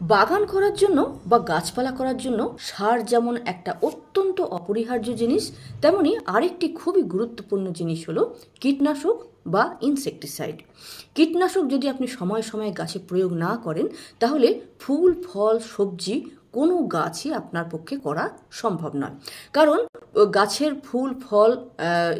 বাগান করার জন্য বা গাছপালা করার জন্য সার যেমন একটা অত্যন্ত অপরিহার্য জিনিস, তেমনি আরেকটি খুবই গুরুত্বপূর্ণ জিনিস হলো কীটনাশক বা ইনসেকটিসাইড কীটনাশক যদি আপনি সময় সময়ে গাছে প্রয়োগ না করেন, তাহলে ফুল, ফল, সবজি কোনো গাছই আপনার পক্ষে করা সম্ভব নয়। কারণ গাছের ফুল, ফল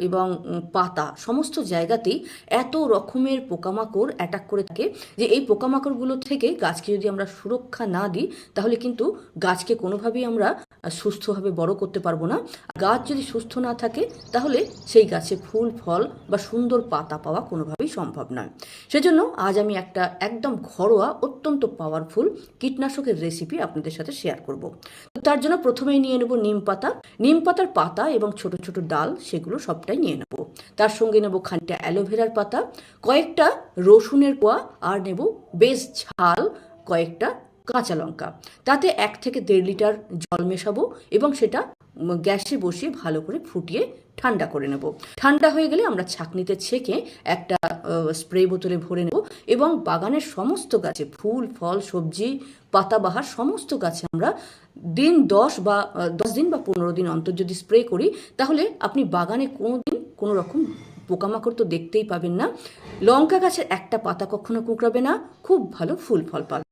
এবং পাতা সমস্ত জায়গাতেই এত রকমের পোকামাকড় অ্যাটাক করে থাকে যে এই পোকামাকড়গুলো থেকে গাছকে যদি আমরা সুরক্ষা না দিই, তাহলে কিন্তু গাছকে কোনোভাবেই আমরা সুস্থভাবে বড় করতে পারব না। গাছ যদি সুস্থ না থাকে, তাহলে সেই গাছে ফুল, ফল বা সুন্দর পাতা পাওয়া কোনোভাবেই সম্ভব নয়। সেজন্য আজ আমি একটা একদম ঘরোয়া, অত্যন্ত পাওয়ারফুল কীটনাশকের রেসিপি আপনাদের সাথে শেয়ার করব। তার জন্য প্রথমেই নিয়ে নেব নিম পাতা। নিম পাতার পাতা এবং ছোট ছোট ডাল, সেগুলো সবটাই নিয়ে নেব। তার সঙ্গে নেব খানিকটা অ্যালোভেরার পাতা, কয়েকটা রসুনের কোয়া, আর নেব বেশ ঝাল কয়েকটা কাঁচা লঙ্কা। তাতে এক থেকে দেড় লিটার জল মেশাবো এবং সেটা গ্যাসে বসিয়ে ভালো করে ফুটিয়ে ঠান্ডা করে নেব। ঠান্ডা হয়ে গেলে আমরা ছাঁকনিতে ছেঁকে একটা স্প্রে বোতলে ভরে নেব এবং বাগানের সমস্ত গাছে ফুল, ফল, সবজি পাতাবাহার সমস্ত গাছে আমরা দিন দশ বা দশ দিন বা পনেরো দিন অন্তর যদি স্প্রে করি, তাহলে আপনি বাগানে কোনো দিন কোনো রকম পোকামাকড় তো দেখতেই পাবেন না। লঙ্কা গাছের একটা পাতা কখনো কুঁকড়াবে না, খুব ভালো ফুল ফল পাবে।